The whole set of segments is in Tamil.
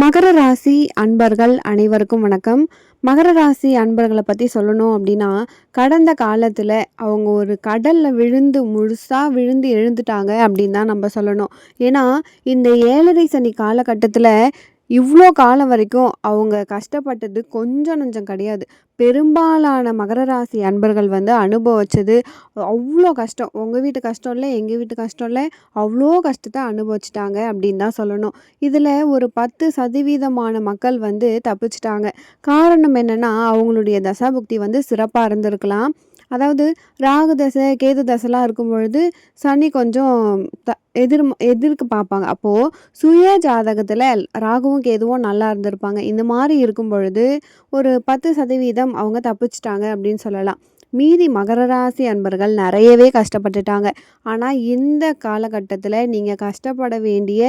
மகர ராசி அன்பர்கள் அனைவருக்கும் வணக்கம். மகர ராசி அன்பர்களை பற்றி சொல்லணும் அப்படின்னா கடந்த காலத்தில் அவங்க ஒரு கடலில் விழுந்து முழுசாக விழுந்து எழுந்துட்டாங்க அப்படின்னு தான் நம்ம சொல்லணும். ஏன்னா இந்த ஏழரை சனி காலகட்டத்தில் இவ்வளோ காலம் வரைக்கும் அவங்க கஷ்டப்பட்டது கொஞ்சம் நஞ்சம் கிடையாது. பெரும்பாலான மகர ராசி அன்பர்கள் வந்து அனுபவித்தது அவ்வளோ கஷ்டம். உங்கள் வீட்டு கஷ்டம் இல்லை எங்கள் வீட்டு கஷ்டம் இல்லை அவ்வளோ கஷ்டத்தை அனுபவிச்சிட்டாங்க அப்படின்னு தான் சொல்லணும். இதில் ஒரு பத்து சதவீதமான மக்கள் வந்து தப்பிச்சிட்டாங்க. காரணம் என்னென்னா அவங்களுடைய தசாபுக்தி வந்து சிறப்பாக இருந்திருக்கலாம். அதாவது ராகு தசை கேது தசைலாம் இருக்கும் பொழுது சனி கொஞ்சம் த எதிர் எதிர்க்கு பார்ப்பாங்க. அப்போது சுய ஜாதகத்தில் ராகுவும் கேதுவும் நல்லா இருந்திருப்பாங்க. இந்த மாதிரி இருக்கும் பொழுது ஒரு பத்து சதவீதம் அவங்க தப்பிச்சிட்டாங்க அப்படின்னு சொல்லலாம். மீதி மகர ராசி அன்பர்கள் நிறையவே கஷ்டப்பட்டுட்டாங்க. ஆனால் இந்த காலகட்டத்தில் நீங்கள் கஷ்டப்பட வேண்டிய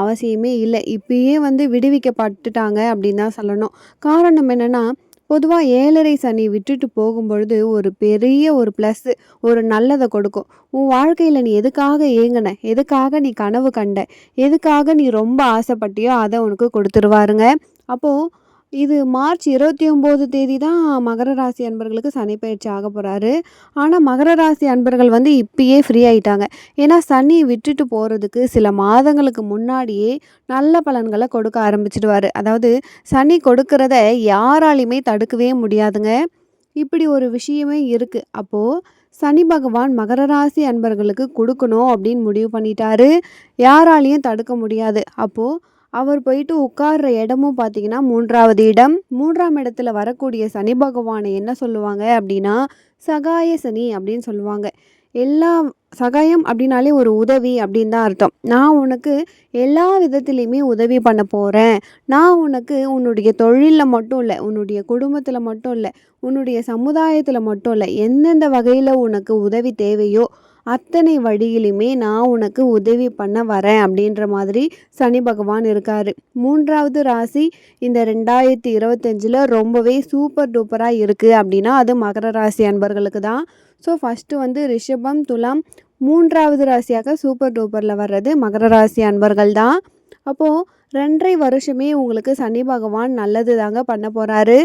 அவசியமே இல்லை. இப்பயே வந்து விடுவிக்கப்பட்டுட்டாங்க அப்படின்னு தான் சொல்லணும். காரணம் என்னென்னா பொதுவாக ஏழரை சனி விட்டுட்டு போகும்பொழுது ஒரு பெரிய ஒரு ப்ளஸ்ஸு ஒரு நல்லதை கொடுக்கும். உன் வாழ்க்கையில் நீ எதுக்காக ஏங்கின? எதுக்காக நீ கனவு கண்ட? எதுக்காக நீ ரொம்ப ஆசைப்பட்டியோ அதை உனக்கு கொடுத்துருவாருங்க. அப்போது இது மார்ச் இருபத்தி ஒம்பது தேதி தான் மகர ராசி அன்பர்களுக்கு சனி பயிற்சி ஆக போகிறாரு ஆனால் மகர ராசி அன்பர்கள் வந்து இப்பயே ஃப்ரீ ஆகிட்டாங்க ஏன்னா சனி விட்டுட்டு போகிறதுக்கு சில மாதங்களுக்கு முன்னாடியே நல்ல பலன்களை கொடுக்க ஆரம்பிச்சிடுவார். அதாவது சனி கொடுக்கறத யாராலையுமே தடுக்கவே முடியாதுங்க. இப்படி ஒரு விஷயமே இருக்குது அப்போது சனி பகவான் மகர ராசி அன்பர்களுக்கு கொடுக்கணும் அப்படின்னு முடிவு பண்ணிட்டாரு. யாராலையும் தடுக்க முடியாது. அப்போது அவர் போயிட்டு உட்கார்ற இடமும் பார்த்தீங்கன்னா மூன்றாவது இடம். மூன்றாம் இடத்துல வரக்கூடிய சனி பகவானை என்ன சொல்லுவாங்க அப்படின்னா சகாய சனி அப்படின்னு சொல்லுவாங்க. எல்லா சகாயம் அப்படின்னாலே ஒரு உதவி அப்படின்னு தான் அர்த்தம். நான் உனக்கு எல்லா விதத்துலேயுமே உதவி பண்ண போகிறேன் நான் உனக்கு உன்னுடைய தொழிலில் மட்டும் இல்லை உன்னுடைய குடும்பத்தில் மட்டும் இல்லை உன்னுடைய சமுதாயத்தில் மட்டும் இல்லை எந்தெந்த வகையில் உனக்கு உதவி தேவையோ அத்தனை வழியிலுமே நான் உனக்கு உதவி பண்ண வரேன் அப்படின்ற மாதிரி சனி பகவான் இருக்கார். மூன்றாவது ராசி இந்த ரெண்டாயிரத்தி இருபத்தஞ்சில் ரொம்பவே சூப்பர் டூப்பராக இருக்குது அப்படின்னா அது மகர ராசி அன்பர்களுக்கு தான். ஸோ ஃபஸ்ட்டு வந்து ரிஷபம் துலாம் மூன்றாவது ராசியாக சூப்பர் டூப்பரில் வர்றது மகர ராசி அன்பர்கள் தான். அப்போது ரெண்டரை வருஷமே உங்களுக்கு சனி பகவான் நல்லது தாங்க பண்ண போகிறாரு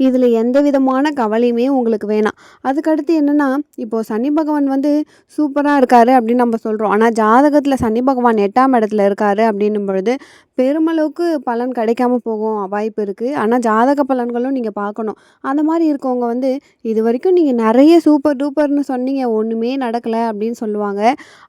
இதில் எந்த விதமான கவலையுமே உங்களுக்கு வேணாம். அதுக்கடுத்து என்னென்னா இப்போது சனி பகவான் வந்து சூப்பராக இருக்கார் அப்படின்னு நம்ம சொல்கிறோம் ஆனால் ஜாதகத்தில் சனி பகவான் எட்டாம் இடத்துல இருக்கார் அப்படின்னும் பொழுது பெருமளவுக்கு பலன் கிடைக்காம போகும் வாய்ப்பு இருக்குது ஆனால் ஜாதக பலன்களும் நீங்கள் பார்க்கணும். அந்த மாதிரி இருக்கவங்க வந்து இது வரைக்கும் நீங்கள் நிறைய சூப்பர் டூப்பர்னு சொன்னீங்க ஒன்றுமே நடக்கலை அப்படின்னு சொல்லுவாங்க.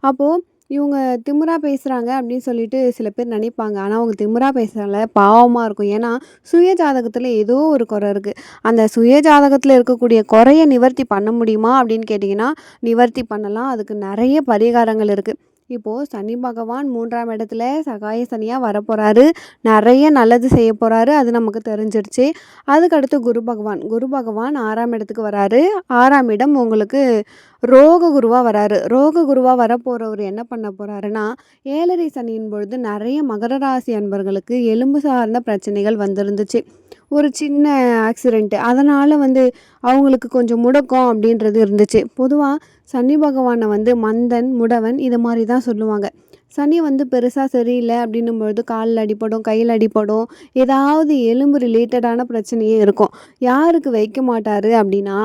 அப்போது இவங்க திமுறா பேசுகிறாங்க அப்படின்னு சொல்லிட்டு சில பேர் நினைப்பாங்க. ஆனால் அவங்க திமிரா பேசுகிறல பாவமாக இருக்கும். ஏன்னா சுய ஜாதகத்தில் ஏதோ ஒரு குறை இருக்குது அந்த சுய ஜாதகத்தில் இருக்கக்கூடிய குறைய நிவர்த்தி பண்ண முடியுமா அப்படின்னு கேட்டிங்கன்னா நிவர்த்தி பண்ணலாம். அதுக்கு நிறைய பரிகாரங்கள் இருக்குது இப்போது சனி பகவான் மூன்றாம் இடத்துல சகாய சனியாக வரப்போகிறாரு நிறைய நல்லது செய்ய போகிறாரு அது நமக்கு தெரிஞ்சிருச்சு. அதுக்கடுத்து குரு பகவான். குரு பகவான் ஆறாம் இடத்துக்கு வராரு. ஆறாம் இடம் உங்களுக்கு ரோக குருவாக வராரு. ரோக குருவாக வரப்போகிறவர் என்ன பண்ண போகிறாருன்னா ஏழரை சனியின் பொழுது நிறைய மகர ராசி அன்பர்களுக்கு எலும்பு சார்ந்த பிரச்சனைகள் வந்திருந்துச்சு. ஒரு சின்ன ஆக்சிடெண்ட்டு அதனால் வந்து அவங்களுக்கு கொஞ்சம் முடக்கம் அப்படின்றது இருந்துச்சு. பொதுவாக சனி பகவானை வந்து மந்தன் முடவன் இது மாதிரி தான் சொல்லுவாங்க. சனி வந்து பெருசாக சரியில்லை அப்படின்னும் பொழுது காலில் அடிப்படும் கையில் அடிப்படும் ஏதாவது எலும்பு ரிலேட்டடான பிரச்சனையே இருக்கும். யாருக்கு வைக்க மாட்டார் அப்படின்னா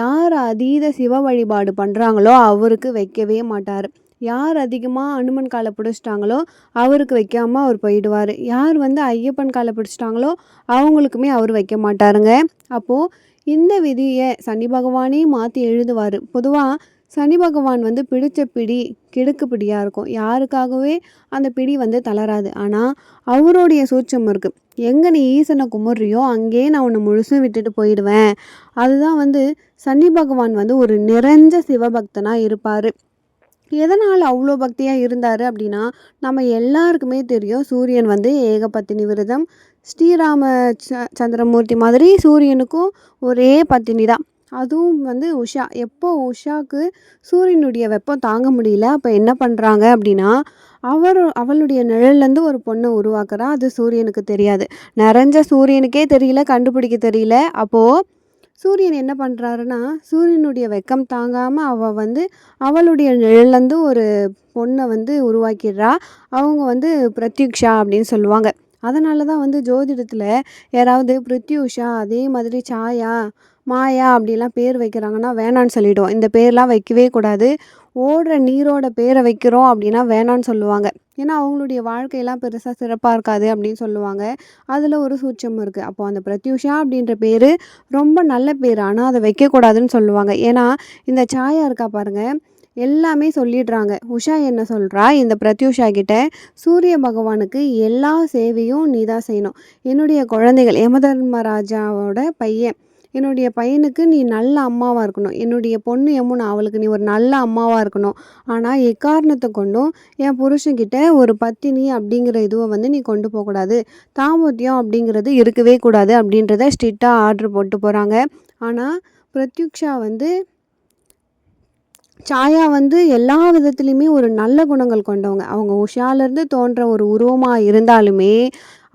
யார் அதீத சிவ வழிபாடு பண்ணுறாங்களோ அவருக்கு வைக்கவே மாட்டார். யார் அதிகமாக அனுமன் காலை பிடிச்சிட்டாங்களோ அவருக்கு வைக்காமல் அவர் போயிடுவார். யார் வந்து ஐயப்பன் காலை பிடிச்சிட்டாங்களோ அவங்களுக்குமே அவர் வைக்க மாட்டாருங்க. அப்போது இந்த விதியை சனி பகவானே மாற்றி எழுதுவார். பொதுவாக சனி பகவான் வந்து பிடித்த பிடி கிடுக்கு பிடியாக இருக்கும். யாருக்காகவே அந்த பிடி வந்து தளராது. ஆனால் அவருடைய சூட்சம் இருக்குது எங்கே நீ ஈசனை குமுறியோ அங்கேயே நான் உன்னை முழுசும் விட்டுட்டு போயிடுவேன். அதுதான் வந்து சனி பகவான் வந்து ஒரு நிறைஞ்ச சிவபக்தனாக இருப்பார். எதனால் அவ்வளோ பக்தியாக இருந்தார் அப்படின்னா நம்ம எல்லாருக்குமே தெரியும் சூரியன் வந்து ஏகபத்தினி விரதம் ஸ்ரீராம ச சந்திரமூர்த்தி மாதிரி சூரியனுக்கும் ஒரே பத்தினி தான். அதுவும் வந்து உஷா. எப்போ உஷாவுக்கு சூரியனுடைய வெப்பம் தாங்க முடியல அப்போ என்ன பண்ணுறாங்க அப்படின்னா அவர் அவளுடைய நிழல்லேருந்து ஒரு பொண்ணை உருவாக்குறா. அது சூரியனுக்கு தெரியாது. நிறைஞ்ச சூரியனுக்கே தெரியல கண்டுபிடிக்க தெரியல. அப்போது சூரியன் என்ன பண்ணுறாருன்னா சூரியனுடைய வெக்கம் தாங்காமல் அவள் வந்து அவளுடைய நிழல்லேருந்து ஒரு பொண்ணை வந்து உருவாக்கிடுறா. அவங்க வந்து பிரத்யுக்ஷா அப்படின்னு சொல்லுவாங்க. அதனால தான் வந்து ஜோதிடத்தில் யாராவது பிரித்யூஷா அதே மாதிரி சாயா மாயா அப்படிலாம் பேர் வைக்கிறாங்கன்னா வேணான்னு சொல்லிவிடுவோம் இந்த பேர்லாம் வைக்கவே கூடாது. ஓடுற நீரோட பேரை வைக்கிறோம் அப்படின்னா வேணான்னு சொல்லுவாங்க. ஏன்னா அவங்களுடைய வாழ்க்கையெல்லாம் பெருசாக சிறப்பாக இருக்காது அப்படின்னு சொல்லுவாங்க. அதில் ஒரு சூட்சம் இருக்குது அப்போது அந்த பிரத்யூஷா அப்படின்ற பேர் ரொம்ப நல்ல பேர். ஆனால் அதை வைக்கக்கூடாதுன்னு சொல்லுவாங்க. ஏன்னா இந்த சாயா இருக்கா பாருங்கள் எல்லாமே சொல்லிடுறாங்க. உஷா என்ன சொல்கிறா இந்த பிரத்யூஷா கிட்ட சூரிய பகவானுக்கு எல்லா சேவையும் நீ தான் செய்யணும். என்னுடைய குழந்தைகள் யமதர்மராஜாவோட பையன் என்னுடைய பையனுக்கு நீ நல்ல அம்மாவாக இருக்கணும். என்னுடைய பொண்ணு யமுனா அவளுக்கு நீ ஒரு நல்ல அம்மாவாக இருக்கணும். ஆனால் எக்காரணத்தை கொண்டும் என் புருஷன்கிட்ட ஒரு பத்தினி அப்படிங்கிற இதுவை வந்து நீ கொண்டு போகக்கூடாது. தாம்பத்தியம் அப்படிங்கிறது இருக்கவே கூடாது அப்படின்றத ஸ்ட்ரிக்டாக ஆர்டர் போட்டு போகிறாங்க ஆனால் பிரத்யுக்ஷா வந்து சாயா வந்து எல்லா விதத்துலேயுமே ஒரு நல்ல குணங்கள் கொண்டவங்க. அவங்க உஷாலேருந்து தோன்ற ஒரு உருவமாக இருந்தாலுமே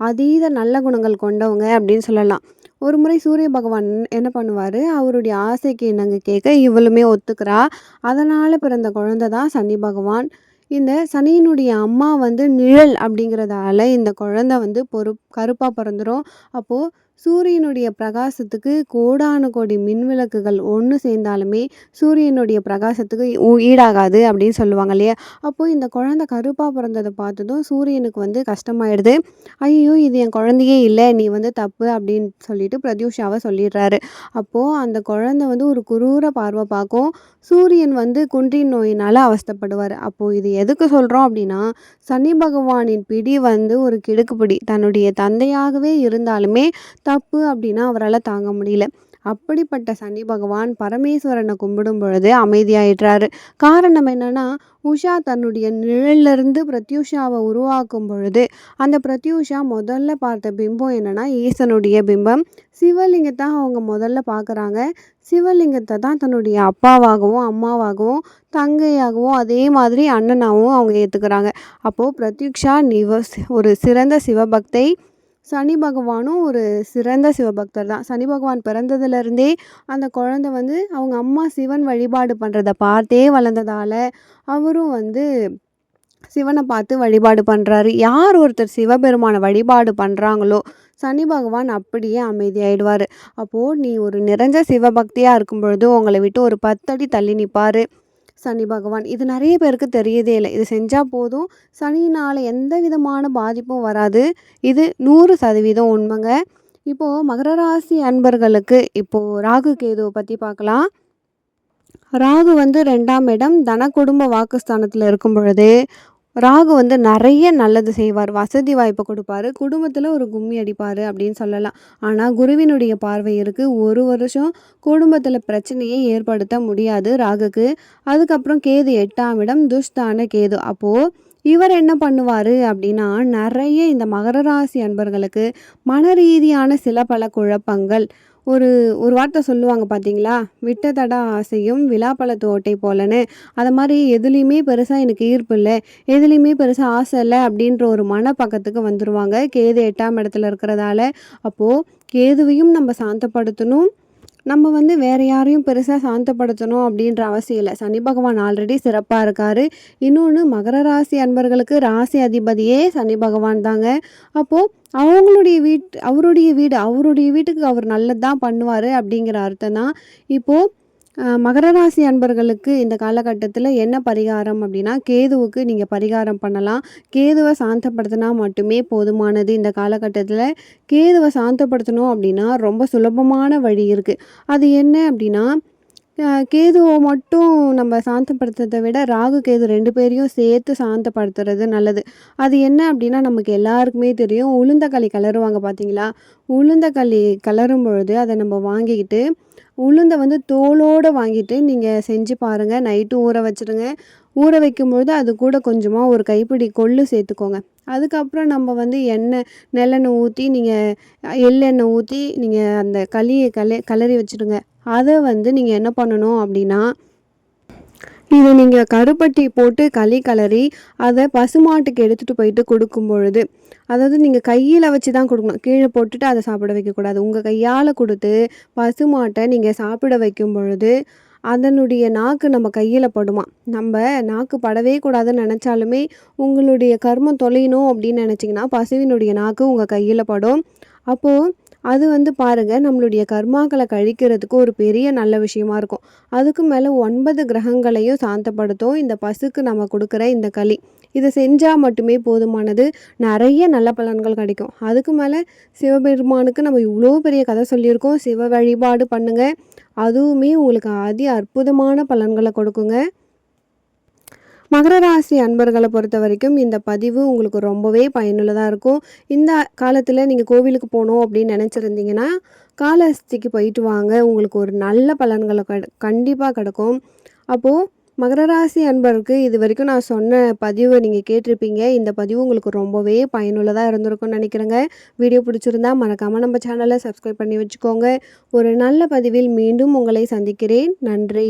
அதீத நல்ல குணங்கள் கொண்டவங்க அப்படின்னு சொல்லலாம். ஒரு முறை சூரிய பகவான் என்ன பண்ணுவார்? அவருடைய ஆசைக்கு என்னங்க கேட்க இவளுமே ஒத்துக்கிறா. அதனால் பிறந்த குழந்தை தான் சனி பகவான். இந்த சனியினுடைய அம்மா வந்து நிழல் அப்படிங்கிறதால இந்த குழந்தை வந்து பொறு கருப்பாக பிறந்துடும் அப்போது சூரியனுடைய பிரகாசத்துக்கு கோடான கோடி மின்விளக்குகள் ஒன்று சேர்ந்தாலுமே சூரியனுடைய பிரகாசத்துக்கு ஈடாகாது அப்படின்னு சொல்லுவாங்க இல்லையா? அப்போது இந்த குழந்தை கருப்பாக பிறந்ததை பார்த்ததும் சூரியனுக்கு வந்து கஷ்டமாயிடுது. ஐயோ இது என் குழந்தையே இல்லை நீ வந்து தப்பு அப்படின்னு சொல்லிட்டு பிரத்யூஷாவை சொல்லிடுறாரு. அப்போது அந்த குழந்தை வந்து ஒரு குரூர பார்வை பார்க்கும். சூரியன் வந்து குன்றின் நோயினால் அவஸ்தப்படுவார். அப்போது இது எதுக்கு சொல்கிறோம் அப்படின்னா சனி பகவானின் பிடி வந்து ஒரு கிடுக்குப்பிடி தன்னுடைய தந்தையாகவே இருந்தாலுமே தப்பு அப்படின்னா அவரால் தாங்க முடியல. அப்படிப்பட்ட சனி பகவான் பரமேஸ்வரனை கும்பிடும் பொழுது அமைதியாயிடுறாரு. காரணம் என்னன்னா உஷா தன்னுடைய நிழல்லிருந்து பிரத்யூஷாவை உருவாக்கும் பொழுது அந்த பிரத்யூஷா முதல்ல பார்த்த பிம்பம் என்னன்னா ஈசனுடைய பிம்பம். சிவலிங்கத்தை அவங்க முதல்ல பார்க்குறாங்க. சிவலிங்கத்தை தான் தன்னுடைய அப்பாவாகவும் அம்மாவாகவும் தங்கையாகவும் அதே மாதிரி அண்ணனாகவும் அவங்க ஏற்றுக்கிறாங்க அப்போது பிரத்யூஷா நிவ ஒரு சிறந்த சிவபக்தை சனி பகவானும் ஒரு சிறந்த சிவபக்தர் தான். சனி பகவான் பிறந்ததுலேருந்தே அந்த குழந்தை வந்து அவங்க அம்மா சிவன் வழிபாடு பண்ணுறத பார்த்தே வளர்ந்ததால் அவரும் வந்து சிவனை பார்த்து வழிபாடு பண்ணுறாரு யார் ஒருத்தர் சிவபெருமானை வழிபாடு பண்ணுறாங்களோ சனி பகவான் அப்படியே அமைதியாயிடுவார். அப்போது நீ ஒரு நிறைஞ்ச சிவபக்தியாக இருக்கும் பொழுது உங்களை விட்டு ஒரு பத்தடி தள்ளி நிற்பார் சனி பகவான். இது நிறைய பேருக்கு தெரியதே இல்லை. இது செஞ்சால் போதும். சனியினால் எந்த விதமான பாதிப்பும் வராது. இது நூறு சதவீதம் உண்மைங்க. இப்போது மகர ராசி அன்பர்களுக்கு இப்போது ராகு கேதுவை பற்றி பார்க்கலாம். ராகு வந்து ரெண்டாம் இடம் தன குடும்ப வாக்குஸ்தானத்தில் இருக்கும் பொழுது ராகு வந்து நிறைய நல்லது செய்வார் வசதி வாய்ப்பை கொடுப்பாரு குடும்பத்தில் ஒரு கும்மி அடிப்பார் அப்படின்னு சொல்லலாம். ஆனால் குருவினுடைய பார்வை இருக்குது ஒரு வருஷம் குடும்பத்தில் பிரச்சனையை ஏற்படுத்த முடியாது ராகுக்கு. அதுக்கப்புறம் கேது எட்டாம் இடம் துஷ்தான கேது. அப்போது இவர் என்ன பண்ணுவார் அப்படின்னா நிறைய இந்த மகர ராசி அன்பர்களுக்கு மன ரீதியான சில பல குழப்பங்கள் ஒரு ஒரு வார்த்தை சொல்லுவாங்க பார்த்தீங்களா விட்டதடா ஆசையும் விழாப்பழ தோட்டை போலன்னு. அது மாதிரி எதுலேயுமே பெருசாக எனக்கு ஈர்ப்பு இல்லை. எதுலேயுமே பெருசாக ஆசை இல்லை அப்படின்ற ஒரு மனப்பக்கத்துக்கு வந்துடுவாங்க கேது எட்டாம் இடத்துல இருக்கிறதால அப்போது கேதுவையும் நம்ம சாந்தப்படுத்தணும். நம்ம வந்து வேறு யாரையும் பெருசாக சாந்தப்படுத்தணும் அப்படின்ற அவசியம் இல்லை. சனி பகவான் ஆல்ரெடி சிறப்பாக இருக்கார். இன்னொன்று மகர ராசி அன்பர்களுக்கு ராசி அதிபதியே சனி பகவான் தாங்க. அப்போது அவங்களுடைய வீட் அவருடைய வீடு அவருடைய வீட்டுக்கு அவர் நல்லது தான் பண்ணுவார் அப்படிங்கிற அர்த்தம் தான் இப்போது மகர ராசி அன்பர்களுக்கு இந்த காலகட்டத்தில் என்ன பரிகாரம் அப்படின்னா கேதுவுக்கு நீங்கள் பரிகாரம் பண்ணலாம். கேதுவை சாந்தப்படுத்தினா மட்டுமே போதுமானது. இந்த காலகட்டத்தில் கேதுவை சாந்தப்படுத்தணும் அப்படின்னா ரொம்ப சுலபமான வழி இருக்குது அது என்ன அப்படின்னா கேதுவை மட்டும் நம்ம சாந்தப்படுத்துறதை விட ராகு கேது ரெண்டு பேரையும் சேர்த்து சாந்தப்படுத்துறது நல்லது. அது என்ன அப்படின்னா நமக்கு எல்லாருக்குமே தெரியும். உளுந்தக்களி கலருவாங்க பார்த்தீங்களா உளுந்தக்களி கலரும் பொழுது அதை நம்ம வாங்கிக்கிட்டு உளுந்தை வந்து தோலோடு வாங்கிட்டு நீங்கள் செஞ்சு பாருங்கள் நைட்டு ஊற வச்சுருங்க. ஊற வைக்கும் பொழுது அது கூட கொஞ்சமாக ஒரு கைப்பிடி கொள்ளு சேர்த்துக்கோங்க. அதுக்கப்புறம் நம்ம வந்து எண்ணெய் நல்லெண்ணெய் ஊற்றி நீங்கள் எள்ளெண்ணெய் ஊற்றி நீங்கள் அந்த களியை கல கலரி வச்சுடுங்க. அதை வந்து நீங்கள் என்ன பண்ணணும் அப்படின்னா இதை நீங்கள் கருப்பட்டி போட்டு களி கலரி அதை பசுமாட்டுக்கு எடுத்துகிட்டு போயிட்டு கொடுக்கும் பொழுது அதாவது நீங்கள் கையில் வச்சு தான் கொடுக்கணும். கீழே போட்டுட்டு அதை சாப்பிட வைக்கக்கூடாது. உங்கள் கையால் கொடுத்து பசுமாட்டை நீங்கள் சாப்பிட வைக்கும் பொழுது அதனுடைய நாக்கு நம்ம கையில் படுமா? நம்ம நாக்கு படவே கூடாதுன்னு நினச்சாலுமே உங்களுடைய கர்மம் தொலையணும் அப்படின்னு நினச்சிங்கன்னா பசுவினுடைய நாக்கு உங்கள் கையில் படும். அப்போது அது வந்து பாருங்கள் நம்மளுடைய கர்மாக்களை கழிக்கிறதுக்கு ஒரு பெரிய நல்ல விஷயமா இருக்கும். அதுக்கு மேலே ஒன்பது கிரகங்களையும் சாந்தப்படுத்தும் இந்த பசுக்கு நம்ம கொடுக்குற இந்த களி. இதை செஞ்சால் மட்டுமே போதுமானது. நிறைய நல்ல பலன்கள் கிடைக்கும். அதுக்கு மேலே சிவபெருமானுக்கு நம்ம இவ்வளோ பெரிய கதை சொல்லியிருக்கோம். சிவ வழிபாடு பண்ணுங்கள் அதுவுமே உங்களுக்கு அதி அற்புதமான பலன்களை கொடுக்குங்க. மகர ராசி அன்பர்களை பொறுத்த வரைக்கும் இந்த பதிவு உங்களுக்கு ரொம்பவே பயனுள்ளதாக இருக்கும். இந்த காலத்தில் நீங்கள் கோவிலுக்கு போகணும் அப்படின்னு நினச்சிருந்தீங்கன்னா காலஹஸ்திக்கு போயிட்டு வாங்க. உங்களுக்கு ஒரு நல்ல பலன்களை கட கண்டிப்பாக கிடைக்கும். அப்போது மகர ராசி அன்பருக்கு இது வரைக்கும் நான் சொன்ன பதிவை நீங்கள் கேட்டிருப்பீங்க. இந்த பதிவு உங்களுக்கு ரொம்பவே பயனுள்ளதாக இருந்திருக்கும்னு நினைக்கிறேங்க. வீடியோ பிடிச்சிருந்தா மறக்காமல் நம்ம சேனலை சப்ஸ்கிரைப் பண்ணி வச்சுக்கோங்க. ஒரு நல்ல பதிவில் மீண்டும் உங்களை சந்திக்கிறேன். நன்றி.